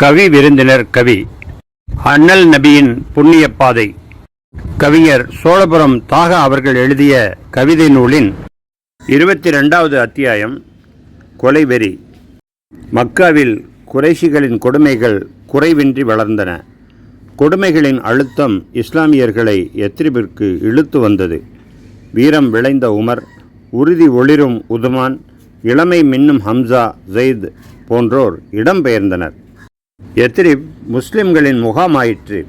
கவி விருந்தினர் கவி. அண்ணல் நபியின் புண்ணிய பாதை. கவிஞர் சோழபுரம் தாகா அவர்கள் எழுதிய கவிதை நூலின் இருபத்தி ரெண்டாவது அத்தியாயம் கொலைவெறி மக்காவில் குறைஷிகளின் கொடுமைகள் குறைவின்றி வளர்ந்தன. கொடுமைகளின் அழுத்தம் இஸ்லாமியர்களை எத்திரிபிற்கு இழுத்து வந்தது. வீரம் விளைந்த உமர் உறுதி ஒளிரும் உதுமான் இளமை மின்னும் ஹம்சா ஜெயித் போன்றோர் இடம்பெயர்ந்தனர் எத்ரிப் முஸ்லிம்களின் முகாமாயிற்று.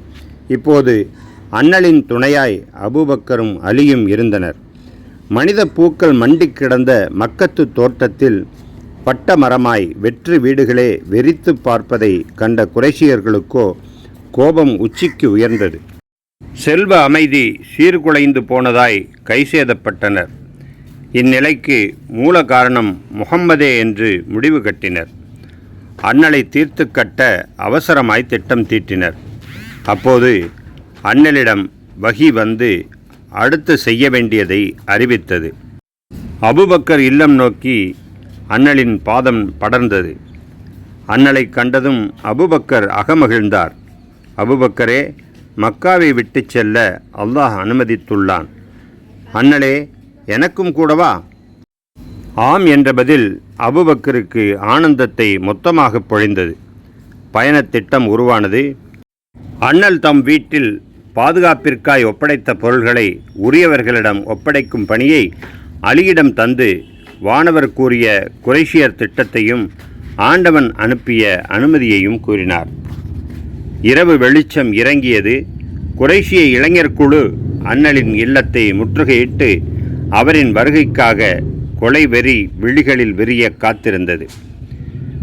இப்போது அண்ணலின் துணையாய் அபூபக்கரும் அலியும் இருந்தனர். மனித பூக்கள் மண்டிக் கிடந்த மக்கத்து தோட்டத்தில் பட்ட மரமாய் வெற்று வீடுகளே வெறித்துப் பார்ப்பதை கண்ட குறைஷியர்களுக்கோ கோபம் உச்சிக்கு உயர்ந்தது. செல்வ அமைதி சீர்குலைந்து போனதாய் கைசேதப்பட்டனர். இந்நிலைக்கு மூல காரணம் முகம்மதே என்று முடிவு கட்டினர். அண்ணலை தீர்த்து கட்ட அவசரமாய் திட்டம் தீட்டினர். அப்போது அண்ணலிடம் வகி வந்து அடுத்து செய்ய வேண்டியதை அறிவித்தது. அபுபக்கர் இல்லம் நோக்கி அண்ணலின் பாதம் படர்ந்தது. அண்ணலை கண்டதும் அபுபக்கர் அகமகிழ்ந்தார். அபுபக்கரே மக்காவை விட்டுச் செல்ல அல்லாஹ் அனுமதித்துள்ளான். அண்ணலே எனக்கும் கூடவா? ஆம் என்ற பதில் அபுபக்கருக்கு ஆனந்தத்தை மொத்தமாக பொழிந்தது. பயணத்திட்டம் உருவானது. அண்ணல் தம் வீட்டில் பாதுகாப்பிற்காய் ஒப்படைத்த பொருள்களை உரியவர்களிடம் ஒப்படைக்கும் பணியை அலியிடம் தந்து வானவர் கூறிய குறைஷியர் திட்டத்தையும் ஆண்டவன் அனுப்பிய அனுமதியையும் கூறினார். இரவு வெளிச்சம் இறங்கியது. குறைஷிய இளைஞர் குழு அண்ணலின் இல்லத்தை முற்றுகையிட்டு அவரின் வருகைக்காக கொலை வெறி விழிகளில் விரிய காத்திருந்தது.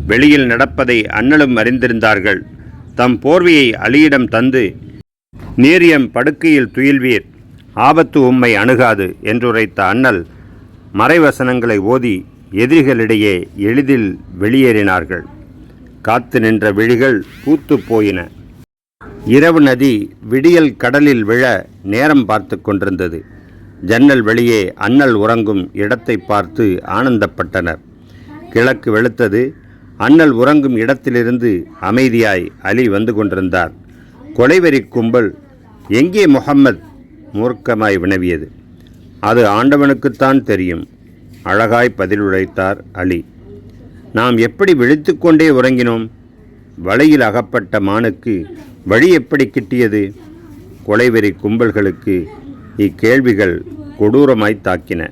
வெளியில் நடப்பதை அண்ணலும் அறிந்திருந்தார்கள். தம் போர்வையை அலியிடம் தந்து நீரியம் படுக்கையில் துயில்வீர் ஆபத்து உம்மை அணுகாது என்றுரைத்த அண்ணல் மறைவசனங்களை ஓதி எதிரிகளிடையே எளிதில் வெளியேறினார்கள். காத்து நின்ற விழிகள் பூத்து போயின. இரவு நதி விடியல் கடலில் விழ நேரம் பார்த்து கொண்டிருந்தது. ஜன்னல் வெளியே அண்ணல் உறங்கும் இடத்தை பார்த்து ஆனந்தப்பட்டனர். கிழக்கு வெளுத்தது. அண்ணல் உறங்கும் இடத்திலிருந்து அமைதியாய் அலி வந்து கொண்டிருந்தார். கொலைவெறி கும்பல் எங்கே முகம்மது மூர்க்கமாய் வினவியது? அது ஆண்டவனுக்குத்தான் தெரியும். அழகாய் பதிலுழைத்தார் அலி. நாம் எப்படி விழித்துக்கொண்டே உறங்கினோம்? வலையில் அகப்பட்ட மானுக்கு வழி எப்படி கிட்டியது? கொலைவெறி கும்பல்களுக்கு இக்கேள்விகள் கொடூரமாய் தாக்கின.